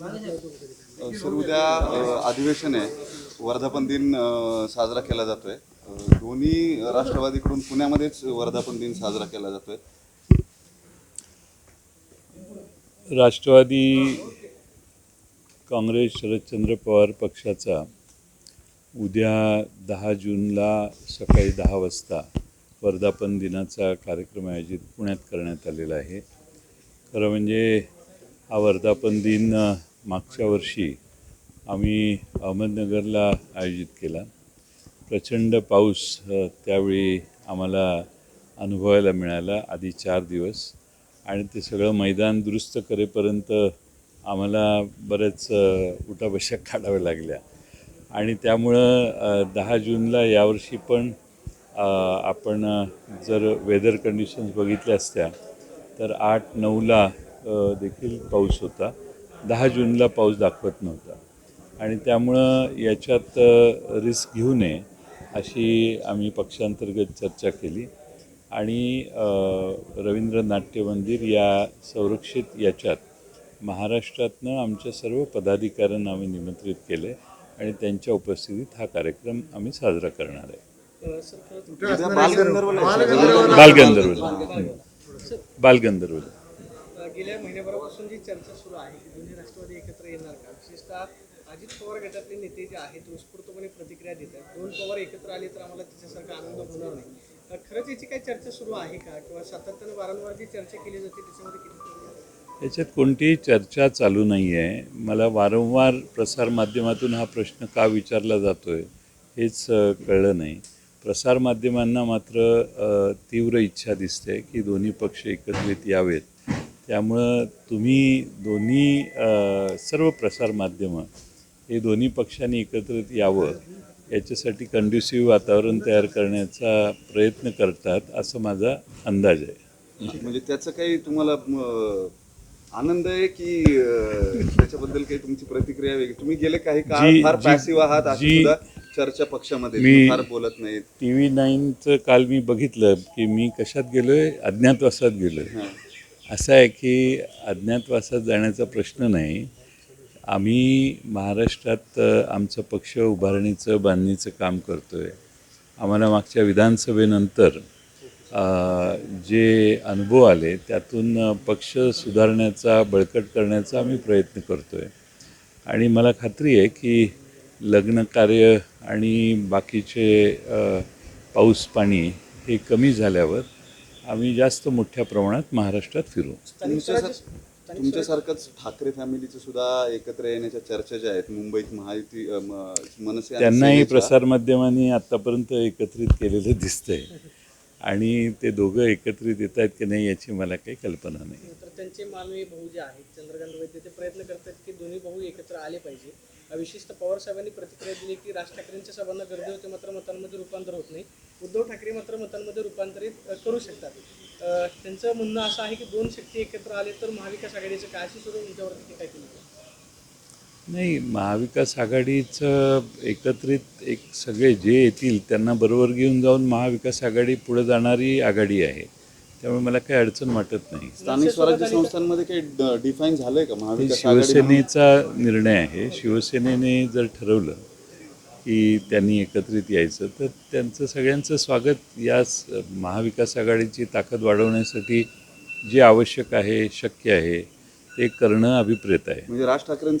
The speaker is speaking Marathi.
सर उद्या अधिवेशन आहे. वर्धापन दिन साजरा केला जातोय. दोन्ही राष्ट्रवादीकडून पुण्यामध्येच वर्धापन दिन साजरा केला जातोय. राष्ट्रवादी काँग्रेस शरदचंद्र पवार पक्षाचा उद्या दहा जूनला सकाळी दहा वाजता वर्धापन दिनाचा कार्यक्रम आयोजित पुण्यात करण्यात आलेला आहे. खरं म्हणजे हा वर्धापन दिन मागच्या वर्षी आम्ही अहमदनगरला आयोजित केला. प्रचंड पाऊस त्यावेळी आम्हाला अनुभवायला मिळाला आधी चार दिवस. आणि ते सगळं मैदान दुरुस्त करेपर्यंत आम्हाला बरेच अ, उठाबशा काढाव्या लागल्या. आणि त्यामुळं दहा जूनला यावर्षी पण आपण जर वेदर कंडिशन्स बघितल्या असत्या तर आठ नऊला देखील पाऊस होता. दहा जूनला पाऊस दाखवत नव्हता. आणि त्यामुळं याच्यात रिस्क घेऊ नये अशी आम्ही पक्षांतर्गत चर्चा केली. आणि रवींद्र नाट्य मंदिर या संरक्षित याच्यात महाराष्ट्रातनं आमच्या सर्व पदाधिकाऱ्यांना आम्ही निमंत्रित केले आणि त्यांच्या उपस्थितीत हा कार्यक्रम आम्ही साजरा करणार आहे. बालगंधर्वला. बालगंधर्वला. गेल्या महिन्याभरापासून जी चर्चा सुरू आहे एकत्र येणार का? विशेषतः अजित पवार गटातले नेते जे आहेत उत्स्फूर्तपणे प्रतिक्रिया देत आहेत. दोन पवार एकत्र आले तर आम्हाला त्याच्यासारखा आनंद होणार नाही. खरंच याची काही चर्चा सुरू आहे का? किंवा सातत्यानं वारंवार जी चर्चा केली जाते त्याच्यामध्ये किती याच्यात कोणतीही चर्चा चालू नाही आहे. मला वारंवार प्रसारमाध्यमातून हा प्रश्न का विचारला जातो आहे हेच कळलं नाही. प्रसारमाध्यमांना मात्र तीव्र इच्छा दिसते की दोन्ही पक्ष एकत्रित यावेत. त्यामुळं तुम्ही दोन्ही सर्व प्रसारमाध्यमं हे दोन्ही पक्षांनी एकत्रित यावं याच्यासाठी कंड्युसिव्ह वातावरण तयार करण्याचा प्रयत्न करतात असं माझा अंदाज आहे. म्हणजे त्याचं काही तुम्हाला आनंद आहे की त्याच्याबद्दल काही तुमची प्रतिक्रिया वेगळी? तुम्ही गेले काही काळ फार पॅसिव्ह आहात अशी चर्चा पक्षामध्ये मी- फार बोलत नाहीत. टी व्ही नाईनचं काल मी बघितलं की मी कशात गेलो आहे अज्ञातवासात गेलो आहे हां. असं आहे की अज्ञातवासात जाण्याचा प्रश्न नाही. आम्ही महाराष्ट्रात आमचं पक्ष उभारणीचं बांधणीचं काम करतो आहे आम्हाला मागच्या विधानसभेनंतर जे अनुभव आले त्यातून पक्ष सुधारण्याचा बळकट करण्याचा आम्ही प्रयत्न करतो आहे आणि मला खात्री आहे की लग्न कार्य आणि बाकीचे पाऊस पाणी हे कमी झाल्यावर आम्ही जास्त मोठ्या प्रमाणात महाराष्ट्रात फिरू. तुमच्या तुमच्यासारखंच ठाकरे फॅमिलीचं सुद्धा एकत्र येण्याच्या चर्चा ज्या आहेत मुंबईत महायुती मनसे त्यांनाही प्रसारमाध्यमांनी आत्तापर्यंत एकत्रित केलेलं दिसतंय. आणि ते दोघं एकत्रित येत आहेत की नाही याची मला काही कल्पना नाही. तर त्यांचे मानवी भाऊ जे आहेत चंद्रकांत वैद्य ते प्रयत्न करतात की दोन्ही भाऊ एकत्र आले पाहिजे. विशेषतः पवार साहेबांनी प्रतिक्रिया दिली की राज ठाकरेंच्या सभांना गर्दी होते मात्र मतांमध्ये रूपांतर होत नाही. उद्धव ठाकरे मात्र मतांमध्ये रूपांतरित करू शकतात. त्यांचं म्हणणं असं आहे की दोन शक्ती एकत्र आले तर महाविकास आघाडीचं काय अशी सुरू तुमच्यावरती टीका केली? नाही महाविकास आघाडीचं एकत्रित एक सगळे जे येतील त्यांना बरोबर घेऊन जाऊन महाविकास आघाडी पुढे जाणारी आघाडी आहे. त्यामुळे मला काही अडचण वाटत नाही. स्थानिक स्वराज्य संस्थांमध्ये काही डिफाईन झालंय का? महाविकास शिवसेनेचा निर्णय आहे. शिवसेनेने जर ठरवलं की त्यांनी एकत्रित यायचं तर त्यांचं सगळ्यांचं स्वागत या महाविकास आघाडीची ताकद वाढवण्यासाठी जे आवश्यक आहे शक्य आहे ते करणं अभिप्रेत आहे. म्हणजे राज ठाकरेंचं